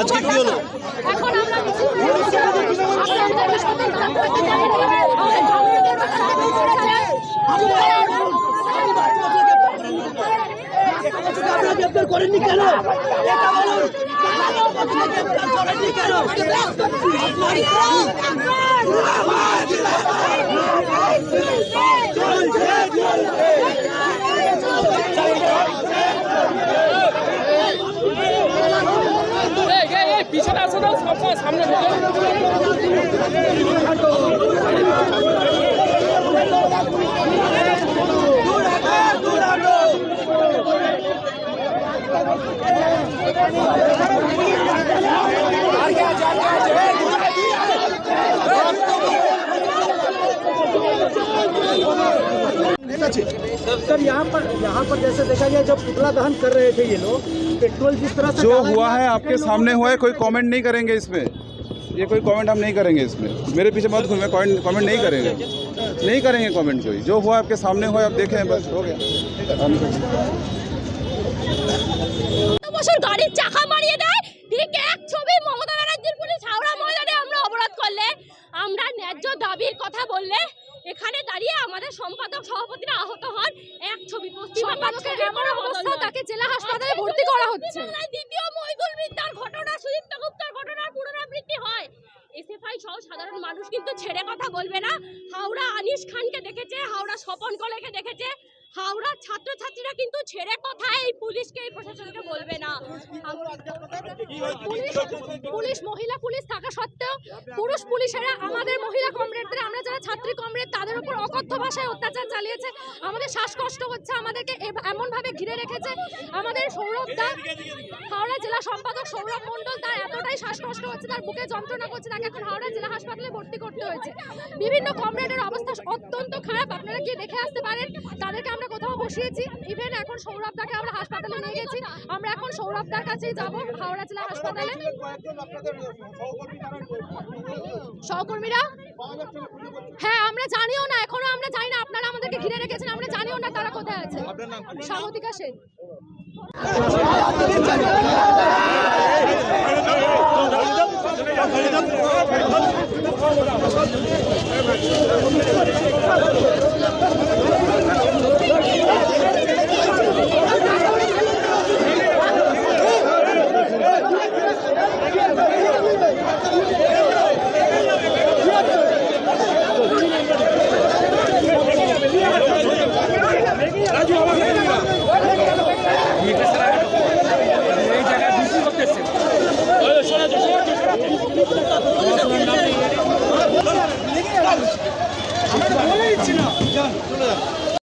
আজকে কি হলো? এখন আমরা। আপনারা গ্রেপ্তার করেননি কেন এটা বলুন গ্রেপ্তার করেননি কেন এই, এই, এই, পিছনে আসো না সবসময় সামনে ঢোকে सर यहाँ पर यहाँ पर जैसे देखा गया जब पुतला दहन कर रहे थे ये लोग पेट्रोल जिस तरह से जो डाला हुआ गया, है आपके लोगों सामने को- हुआ है कोई कमेंट नहीं करेंगे इसमें ये कोई कमेंट हम नहीं करेंगे इसमें मेरे पीछे मत घूमे कमेंट नहीं करेंगे नहीं करेंगे कमेंट कोई जो हुआ आपके सामने हुआ आप देखें बस हो गया বছর গাড়ির চাকা মারিয়ে দেয় ঠিক এক ছবি মমতা ব্যানার্জির পুলিশ হাওড়া ময়দানে আমরা অবরোধ করলে আমরা ন্যায্য দাবির কথা বললে এখানে দাঁড়িয়ে আমাদের সম্পাদক সভাপতিরা আহত হন। এক ছবি অবস্থা। তাকে জেলা হাসপাতালে ভর্তি করা হচ্ছে। দ্বিতীয় মহিদুল বিদ্যার ঘটনা সুদীপ্ত গুপ্তার ঘটনার পুনরাবৃত্তি হয়। এসএফআই সহ সাধারণ মানুষ কিন্তু ছেড়ে কথা বলবে না। হাওড়া আনিস খানকে দেখেছে হাওড়া স্বপন কলেকে দেখেছে। হাওড়ার ছাত্রছাত্রীরা কিন্তু ছেড়ে কথা এই পুলিশকে, এই প্রশাসনকে বলবে না। পুলিশ মহিলা পুলিশ থাকা সত্ত্বেও পুরুষ পুলিশেরা, আমাদের মহিলা কমরেডদের, আমরা যারা ছাত্রী কমরেড, তাদের উপর অকথ্য ভাষায় অত্যাচার চালিয়েছে। আমাদের শ্বাসকষ্ট হচ্ছে, আমাদেরকে এমনভাবে ঘিরে রেখেছে। আমাদের সৌরভ দা, হাওড়া জেলা সম্পাদক সৌরভ মণ্ডল, তার এতটাই শ্বাসকষ্ট হচ্ছে, তার বুকে যন্ত্রণা করছে, তাকে এখন হাওড়া জেলা হাসপাতালে ভর্তি করতে হয়েছে। বিভিন্ন কমরেডের অবস্থা অত্যন্ত খারাপ, আপনারা গিয়ে দেখে আসতে পারেন? তাদেরকে আমরা কোথাও বসিয়েছি। ইভেন এখন সৌরভ দাকে আমরা হাসপাতালে নিয়ে গেছি। আমরা এখন সৌরভ দার কাছেই যাব, হাওড়া জেলা হাসপাতালে। সহকর্মীরা? হ্যাঁ আমরা জানিও না, এখনও আমরা জানি না। আপনারা আমাদেরকে ঘিরে রেখেছেন, আমরা জানিও না তারা কোথায় আছে। স্বাগতিকা সেন আমরা বলে দিচ্ছি না চলে যান